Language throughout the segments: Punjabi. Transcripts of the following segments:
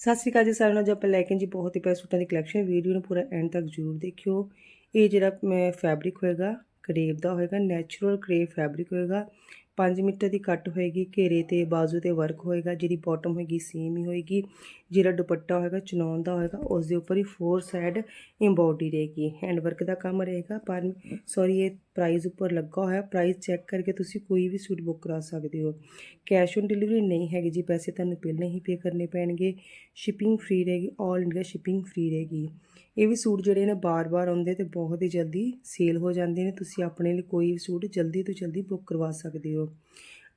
ਸਤਿ ਸ਼੍ਰੀ ਅਕਾਲ ਜੀ ਸਾਰਿਆਂ ਨੂੰ, ਅੱਜ ਆਪਾਂ ਲੈ ਕੇ ਜੀ ਬਹੁਤ ਹੀ ਪਿਆਰੇ ਸੂਟਾਂ ਦੀ ਕਲੈਕਸ਼ਨ ਵੀਡੀਓ ਨੂੰ ਪੂਰਾ ਐਂਡ ਤੱਕ ਜ਼ਰੂਰ ਦੇਖਿਓ। ਇਹ ਜਿਹੜਾ ਮੈਂ ਫੈਬਰਿਕ ਹੋਏਗਾ ਕਰੇਵ ਦਾ ਹੋਏਗਾ ਨੈਚੁਰਲ ਕਰੇਵ ਫੈਬਰਿਕ ਹੋਏਗਾ। 5 ਮੀਟਰ ਦੀ ਕੱਟ ਹੋਏਗੀ, ਘੇਰੇ ਤੇ ਬਾਜ਼ੂ ਤੇ ਵਰਕ ਹੋਏਗਾ, ਜਿਹੜੀ ਬਾਟਮ ਹੋਏਗੀ ਸੇਮ ਹੀ ਹੋਏਗੀ। ਜਿਹੜਾ ਦੁਪੱਟਾ ਹੋਏਗਾ ਚਨੌਨ ਦਾ ਹੋਏਗਾ, ਉਸ ਦੇ ਉੱਪਰ ਹੀ ਫੋਰ ਸਾਈਡ ਐਮਬੋਡੀ ਰਹੇਗੀ। ਹੈਂਡ ਵਰਕ ਦਾ ਕੰਮ ਰਹੇਗਾ, ਪਰ ਸੌਰੀ ਇਹ ਪ੍ਰਾਈਸ ਉੱਪਰ ਲੱਗਾ ਹੋਇਆ। ਪ੍ਰਾਈਸ ਚੈੱਕ ਕਰਕੇ ਤੁਸੀਂ ਕੋਈ ਵੀ ਸੂਟ ਬੁੱਕ ਕਰਾ ਸਕਦੇ ਹੋ। ਕੈਸ਼ ਔਨ ਡਿਲੀਵਰੀ ਨਹੀਂ ਹੈਗੀ ਜੀ, ਪੈਸੇ ਤੁਹਾਨੂੰ ਪਹਿਲਾਂ ਹੀ ਪੇ ਕਰਨੇ ਪੈਣਗੇ। ਸ਼ਿਪਿੰਗ ਫ੍ਰੀ ਰਹੇਗੀ 올 ਇੰਡੀਆ ਸ਼ਿਪਿੰਗ ਫ੍ਰੀ ਰਹੇਗੀ। ਇਹ ਵੀ ਸੂਟ ਜਿਹੜੇ ਨੇ ਬਾਰ-ਬਾਰ ਆਉਂਦੇ ਤੇ ਬਹੁਤ ਹੀ ਜਲਦੀ ਸੇਲ ਹੋ ਜਾਂਦੇ ਨੇ। ਤੁਸੀਂ ਆਪਣੇ ਲਈ ਕੋਈ ਵੀ ਸੂਟ ਜਲਦੀ ਤੋਂ ਜਲਦੀ ਬੁੱਕ ਕਰਵਾ ਸਕਦੇ ਹੋ।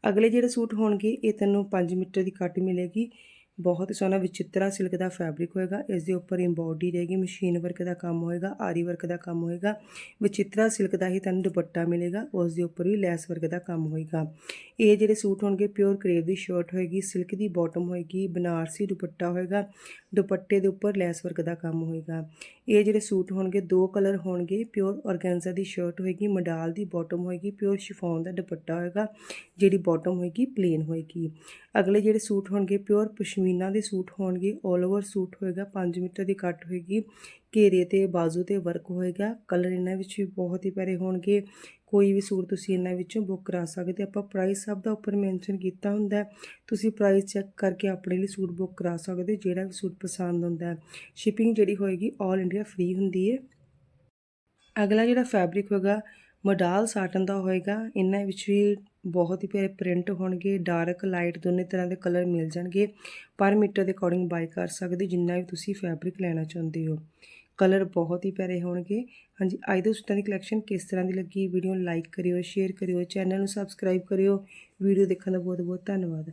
ਅਗਲੇ ਜਿਹੜੇ ਸੂਟ ਹੋਣਗੇ ਇਹ ਤੈਨੂੰ 5 ਮੀਟਰ ਦੀ ਕੱਟ ਮਿਲੇਗੀ। ਬਹੁਤ ਸੋਹਣਾ, ਵਿਚਿੱਤਰਾ ਸਿਲਕ ਦਾ ਫੈਬਰਿਕ ਹੋਏਗਾ। ਇਸ ਦੇ ਉੱਪਰ ਐਮਬੋਡੀ ਰਹੇਗੀ ਮਸ਼ੀਨ ਵਰਕ ਦਾ ਕੰਮ ਹੋਏਗਾ, ਆਰੀ ਵਰਕ ਦਾ ਕੰਮ ਹੋਏਗਾ। ਵਿਚਿੱਤਰਾ ਸਿਲਕ ਦਾ ਹੀ ਤੁਹਾਨੂੰ ਦੁਪੱਟਾ ਮਿਲੇਗਾ ਉਸ ਦੇ ਉੱਪਰ ਵੀ ਲੈਸ ਵਰਕ ਦਾ ਕੰਮ ਹੋਏਗਾ। ਇਹ ਜਿਹੜੇ ਸੂਟ ਹੋਣਗੇ ਪਿਓਰ ਕਰੇਵ ਦੀ ਸ਼ਰਟ ਹੋਏਗੀ ਸਿਲਕ ਦੀ ਬਾਟਮ ਹੋਏਗੀ, ਬਨਾਰਸੀ ਦੁਪੱਟਾ ਹੋਏਗਾ, ਦੁਪੱਟੇ ਦੇ ਉੱਪਰ ਲੈਸ ਵਰਕ ਦਾ ਕੰਮ ਹੋਏਗਾ। ਇਹ ਜਿਹੜੇ ਸੂਟ ਹੋਣਗੇ, ਦੋ ਕਲਰ ਹੋਣਗੇ ਪਿਓਰ ਆਰਗੈਂਜ਼ਾ ਦੀ ਸ਼ਰਟ ਹੋਏਗੀ, ਮਡਾਲ ਦੀ ਬਾਟਮ ਹੋਏਗੀ ਪਿਓਰ ਸ਼ਿਫੋਨ ਦਾ ਦੁਪੱਟਾ ਹੋਏਗਾ, ਜਿਹੜੀ ਬਾਟਮ ਹੋਏਗੀ ਪਲੇਨ ਹੋਏਗੀ। ਅਗਲੇ ਜਿਹੜੇ ਸੂਟ ਹੋਣਗੇ ਪਿਓਰ ਪਸ਼ਮੀ ਪਸ਼ਮੀਨਾ ਦੇ ਸੂਟ ਹੋਣਗੇ 올 ਓਵਰ ਸੂਟ ਹੋਏਗਾ 5 ਮੀਟਰ ਦੀ ਕੱਟ ਹੋਏਗੀ, ਘੇਰੇ ਤੇ ਬਾਜ਼ੂ ਤੇ ਵਰਕ ਹੋਏਗਾ ਕਲਰ ਇਹਨਾਂ ਵਿੱਚ ਵੀ ਬਹੁਤ ਹੀ ਪਿਆਰੇ ਹੋਣਗੇ, ਕੋਈ ਵੀ ਸੂਟ ਤੁਸੀਂ ਇਹਨਾਂ ਵਿੱਚੋਂ ਬੁੱਕ ਕਰਾ ਸਕਦੇ ਆਪਾਂ ਪ੍ਰਾਈਸ ਸਭ ਦਾ ਉੱਪਰ ਮੈਂਸ਼ਨ ਕੀਤਾ ਹੁੰਦਾ ਤੁਸੀਂ ਪ੍ਰਾਈਸ ਚੈੱਕ ਕਰਕੇ ਆਪਣੇ ਲਈ ਸੂਟ ਬੁੱਕ ਕਰਾ ਸਕਦੇ ਹੋ, ਜਿਹੜਾ ਵੀ ਸੂਟ ਪਸੰਦ ਹੁੰਦਾ ਸ਼ਿਪਿੰਗ ਜਿਹੜੀ ਹੋਏਗੀ 올 ਇੰਡੀਆ ਫ੍ਰੀ ਹੁੰਦੀ ਹੈ। ਅਗਲਾ ਜਿਹੜਾ ਫੈਬਰਿਕ ਹੋਏਗਾ, ਮਡਾਲ ਸਾਟਨ ਦਾ ਹੋਏਗਾ, ਇਹਨਾਂ ਵਿੱਚ ਵੀ ਬਹੁਤ ਹੀ ਪਿਆਰੇ ਪ੍ਰਿੰਟ ਹੋਣਗੇ ਡਾਰਕ ਲਾਈਟ ਦੋਨੇ ਤਰ੍ਹਾਂ ਦੇ ਕਲਰ ਮਿਲ ਜਾਣਗੇ। ਪਰ ਮੀਟਰ ਦੇ ਅਕੋਰਡਿੰਗ ਬਾਈ ਕਰ ਸਕਦੇ, ਜਿੰਨਾ ਵੀ ਤੁਸੀਂ ਫੈਬਰਿਕ ਲੈਣਾ ਚਾਹੁੰਦੇ ਹੋ। ਕਲਰ ਬਹੁਤ ਹੀ ਪਿਆਰੇ ਹੋਣਗੇ। ਹਾਂਜੀ ਅੱਜ ਦੇ ਸੂਟਾਂ ਦੀ ਕਲੈਕਸ਼ਨ ਕਿਸ ਤਰ੍ਹਾਂ ਦੀ ਲੱਗੀ? ਵੀਡੀਓ ਨੂੰ ਲਾਈਕ ਕਰਿਓ ਸ਼ੇਅਰ ਕਰਿਓ ਚੈਨਲ ਨੂੰ ਸਬਸਕ੍ਰਾਈਬ ਕਰਿਓ। ਵੀਡੀਓ ਦੇਖਣ ਦਾ ਬਹੁਤ ਬਹੁਤ ਧੰਨਵਾਦ।